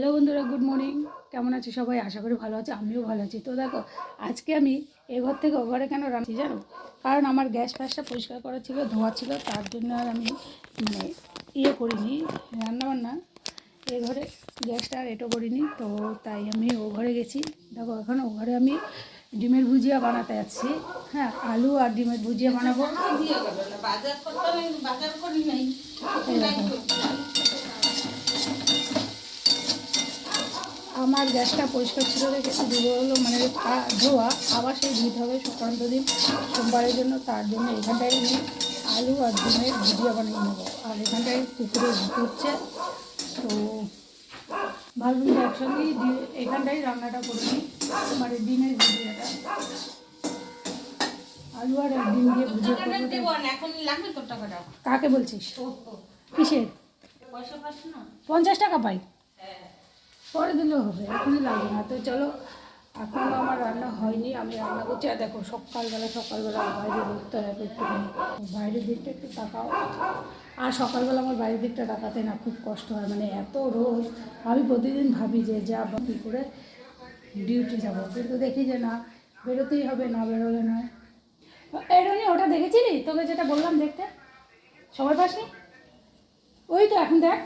Hello বন্ধুরা good morning কেমন আছে সবাই? আশা করি ভালো আছে আমিও ভালো আছি। তো দেখো আজকে আমি এ ঘর থেকে ও ঘরে কেন রাঁধছি জানো? কারণ আমার গ্যাস ফ্যাসটা পরিষ্কার করা ছিল ধোয়া ছিল তার জন্য আর আমি মানে ইয়ে করিনি রান্নাবান্না। এ ঘরে গ্যাসটা আর এটো করিনি তো তাই আমি ও ঘরে গেছি। দেখো এখন ও ঘরে আমি ডিমের ভুজিয়া বানাতে যাচ্ছি। হ্যাঁ আলু আর ডিমের ভুজিয়া বানাবো। বাজার বাজার করি নাই এই দেখো। আমার গ্যাসটা পরিষ্কার ছিল দেখে ধুলো হলো মানে ধোয়া আবার সেই ধুতে হবে সংক্রান্ত দিন। সোমবারের জন্য তার জন্য এখানটায় আমি আলু আর ডিমের ভুজিয়া বানিয়ে নেব। আর এখানটায় পুকুরে হচ্ছে। তো ভাবলাম যে একসঙ্গেই এখানটাই রান্নাটা করে নিই। মানে ডিমের ভুজিয়াটা। আলু আর ডিম দিয়ে ভুজিয়া কাকে বলছিস? কিসের? পঞ্চাশ টাকা পাই। হ্যাঁ। পরে দিলেও হবে, এখনই লাগবে না। তো চলো এখনও আমার রান্না হয়নি, আমি রান্না করছি। আর দেখো, সকালবেলা সকালবেলা বাইরে দেখতে হবে একটুখানি। বাইরের দিকটা একটু তাকাও। আর সকালবেলা আমার বাইরের দিকটা তাকাতে না খুব কষ্ট হয় মানে এত রোদ। আমি প্রতিদিন ভাবি যে যা কী করে ডিউটি যাব, কিন্তু দেখি যে না, বেরোতেই হবে, না বেরোলে নয়। এরকমই ওটা দেখেছিলি? তোকে যেটা বললাম দেখতে? সবার পাশে? ওই তো, এখন দেখ।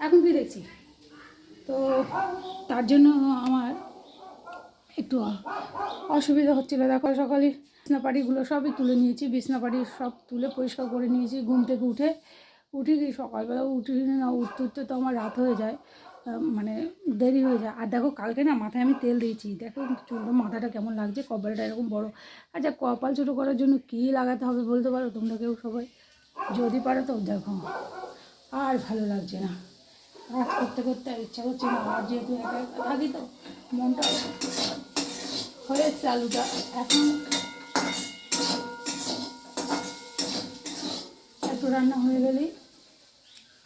এখন কি দেখছি তো তার জন্য আমার একটু অসুবিধা হচ্ছিল। দেখো, সকালে বিছনাপাটিগুলো সবই তুলে নিয়েছি। বিছনাপাটি সব তুলে পরিষ্কার করে নিয়েছি ঘুম থেকে উঠে। উঠি কি সকালবেলা উঠি না, উঠতে উঠতে তো আমার রাত হয়ে যায় মানে দেরি হয়ে যায়। আর দেখো, কালকে না মাথায় আমি তেল দিয়েছি। দেখো, চুলটা, মাথাটা কেমন লাগছে, কপালটা এরকম বড়। আচ্ছা কপাল ছোটো করার জন্য কী লাগাতে হবে বলতে পারো তোমরা কেউ সবাই? যদি পারো তো দেখো। আর ভালো লাগছে না। কাজ করতে করতে আর ইচ্ছা করছে না। আর যেহেতু একা একা থাকি তো মনটা হয়ে এসছে আলুটা। এখন একটু রান্না হয়ে গেলেই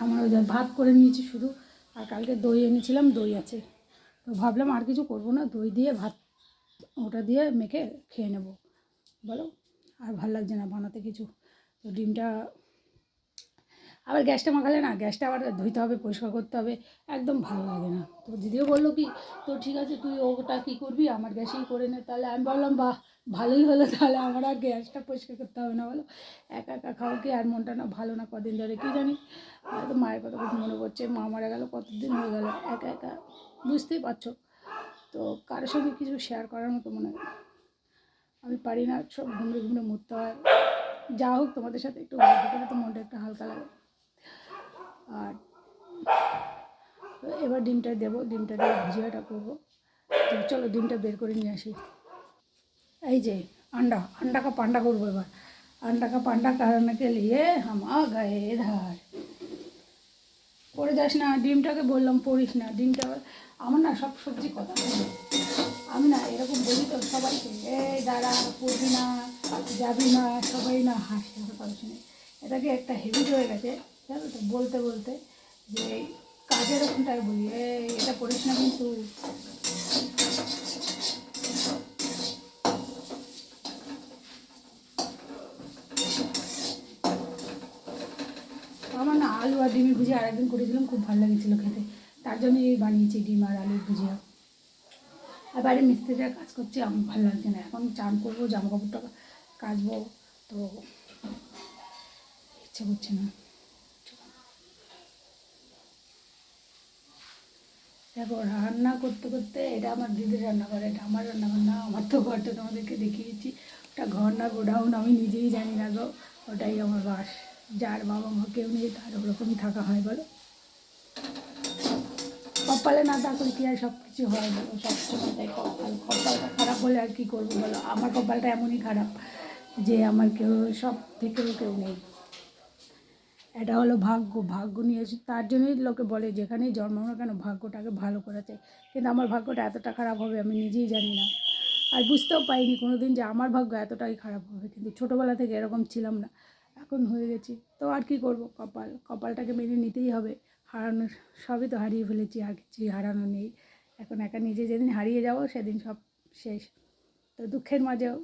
আমার ওই ভাত করে নিয়েছি শুধু, আর কালকে দই এনেছিলাম, দই আছে। তো ভাবলাম আর কিছু করব না, দই দিয়ে ভাত, ওটা দিয়ে মেখে খেয়ে নেব। বলো? আর ভালো লাগছে না বানাতে কিছু? তো ডিমটা আবার গ্যাসটা মাখালে না, গ্যাসটা আবার ধুইতে হবে, পরিষ্কার করতে হবে, একদম ভালো লাগে না। তো দিদিও বলল কি, তো ঠিক আছে, তুই ওটা কী করবি? আমার গ্যাসেই করে নে। তাহলে আমি বললাম বাহ, ভালোই হলো, তাহলে আমার আর গ্যাসটা পরিষ্কার করতে হবে না। বলো, একা একা খাও কি, আর মনটা না ভালো না কদিন ধরে, কী জানি? হয়তো মায়ের কথা খুব মনে পড়ছে, মা মারা গেল, কতদিন হয়ে গেল, একা একা? বুঝতেই পারছ? তো কারোর সঙ্গে কিছু শেয়ার করার মতো মনে হয় আমি পারি না, সব ঘুমড়ে ঘুমড়ে মরতে হয়। যা হোক তোমাদের সাথে একটু গল্প করে, তো মনটা একটু হালকা লাগে। আর তো এবার ডিমটা দেবো ডিমটা দিয়ে ভুজিয়াটা করবো তো চলো ডিমটা বের করে নিয়ে আসি এই যে अंडा अंडा का पांडा করবো এবার अंडा का पांडा करने के लिए हम आ गए इधर পড়ে যাস না ডিমটাকে বললাম পড়িস না ডিমটা আমার না সব সবজি কথা বলে। আমি না এরকম বলি তো সবাইকে এই দাঁড়া পড়বি না যাবি না সবাই না হাসি আমার কথা শুনে এটাকে একটা হেবিট হয়ে গেছে জানো তো, বলতে বলতে যে কাজের ওখানটায় বলি। এটা পড়িস না কিন্তু। আমার না আলু আর ডিমের ভুজিয়া আরেকদিন করেছিলাম, খুব ভালো লেগেছিলো খেতে। তার জন্যই বানিয়েছি ডিম আর আলুর ভুজিয়া। আর বাইরে মিস্ত্রিরা কাজ করছে, আমার ভালো লাগছে না। এখন চান করব জামা কাপড়টা কাচবো, তো ইচ্ছে করছে না। দেখো, রান্না করতে করতে এটা আমার দিদির রান্নাঘর, এটা আমার রান্নাঘর না, আমার তো ঘরটা তোমাদেরকে দেখিয়েছি। ওটা ঘর না, গোডাউন, আমি নিজেই জানি না গো, ওটাই আমার বাস। যার বাবা মা কেউ নেই, তার ওরকমই থাকা হয়, বলো। কপালে না থাকলে কি আর সব কিছু হয়, বলো? সব সময় কপাল, কপালটা খারাপ হলে আর কি করব, বলো? আমার কপালটা এমনই খারাপ যে আমার কেউ, সব থেকেও কেউ নেই। এটা হলো ভাগ্য ভাগ্য নিয়ে এসে তার জন্যই লোকে বলে যেখানেই জন্ম জন্মানো কেন ভাগ্যটাকে ভালো করা চাই। কিন্তু আমার ভাগ্যটা এতটা খারাপ হবে আমি নিজেই জানি না। আর বুঝতেও পাইনি কোনো দিন যে আমার ভাগ্য এতটাই খারাপ হবে। কিন্তু ছোটোবেলা থেকে এরকম ছিলাম না, এখন হয়ে গেছি। তো আর কি করব? কপাল, কপালটাকে মেনে নিতেই হবে। হারানোর, সবই তো হারিয়ে ফেলেছি, আর কিছুই হারানো নেই। এখন একা নিজে যেদিন হারিয়ে যাব সেদিন সব শেষ। তো দুঃখের মাঝেও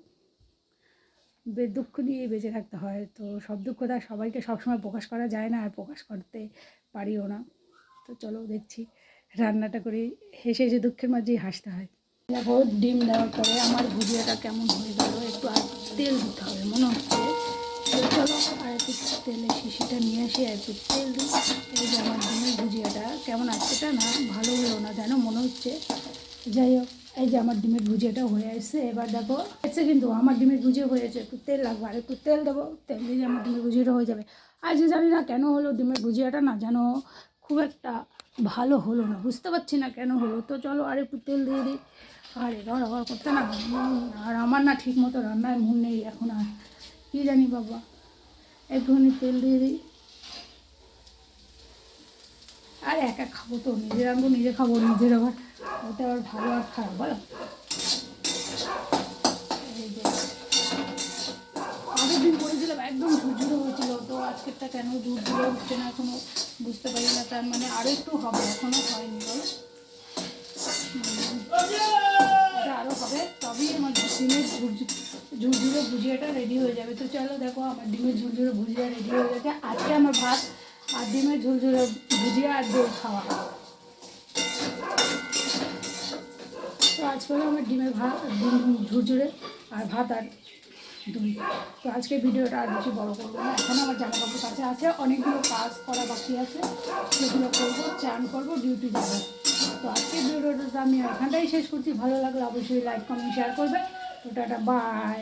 দুঃখ নিয়েই বেঁচে থাকতে হয়। তো সব দুঃখটা সবাইকে সবসময় প্রকাশ করা যায় না, আর প্রকাশ করতে পারিও না। তো চলো দেখছি, রান্নাটা করি হেসে হেসে দুঃখের মাঝেই হাসতে হয়। দেখো, ডিম দেওয়ার পরে আমার ভুজিয়াটা কেমন হয়ে গেল, একটু আর তেল দিতে হবে, মনে হচ্ছে। তো চলো, আর একটু তেলের শিশিটা নিয়ে আসি, আর একটু তেল দিই। এই যে আমার ডিমের ভুজিয়াটা কেমন আজকেটা না ভালো হলো না, যেন মনে হচ্ছে। যাই হোক এই যে আমার ডিমের ভুজিয়াটা হয়ে আসছে, এবার দেখো এসে কিন্তু আমার ডিমের ভুজিয়া হয়েছে একটু তেল লাগবে, আর একটু তেল দেবো, তেল দিয়ে আমার ডিমের ভুজিয়াটা হয়ে যাবে। আর যে জানি না কেন হলো ডিমের ভুজিয়াটা না যেন খুব একটা ভালো হলো না, বুঝতে পারছি না কেন হলো। তো চলো আর একটু তেল দিয়ে দিই। আর এবার আবার করতে না, আর আমার না ঠিক মতো রান্নায় মন নেই এখন আর। কী জানি বাবা, একটুখানি তেল দিয়ে দিই। আর এক এক খাব তো, নিজের আনব, নিজে খাব, নিজের আবার ওটা আবার ভালো আর খারাপ, বলো? আগের দিন করেছিলাম, একদম ঝুরঝুরে হয়েছিল, তো আজকেরটা কেন ঝুরঝুরে হচ্ছে না এখনও বুঝতে পারি না, তার মানে আরও একটু হবে, এখনও হয়নি, বলো? আরও হবে, তবেই আমার ডিমের ঝুরঝু- ঝুরঝুরে ভুজিয়াটা রেডি হয়ে যাবে। তো চলো দেখো, আমার ডিমের ঝুরঝুরে ভুজিয়া রেডি হয়ে গেছে। আজকে আমার ভাত আর ডিমের ঝুরঝুরে ভুজিয়া আর দই খাওয়া। তো আজকে হলো আমার ডিমের ভাত ডিম ঝুরঝুরে আর ভাত আর দই। তো আজকে ভিডিওটা আর বেশি বড় করব না। এখন আমার জামা কাপড় কাছে আছে, অনেকগুলো কাজ করা বাকি আছে। সেগুলো করব, চান করব ডিউটি যাব। তো আজকে ভিডিওটা আমি এখানটাই শেষ করছি। ভালো লাগলে অবশ্যই লাইক কমেন্ট শেয়ার করবে। তো টাটা বাই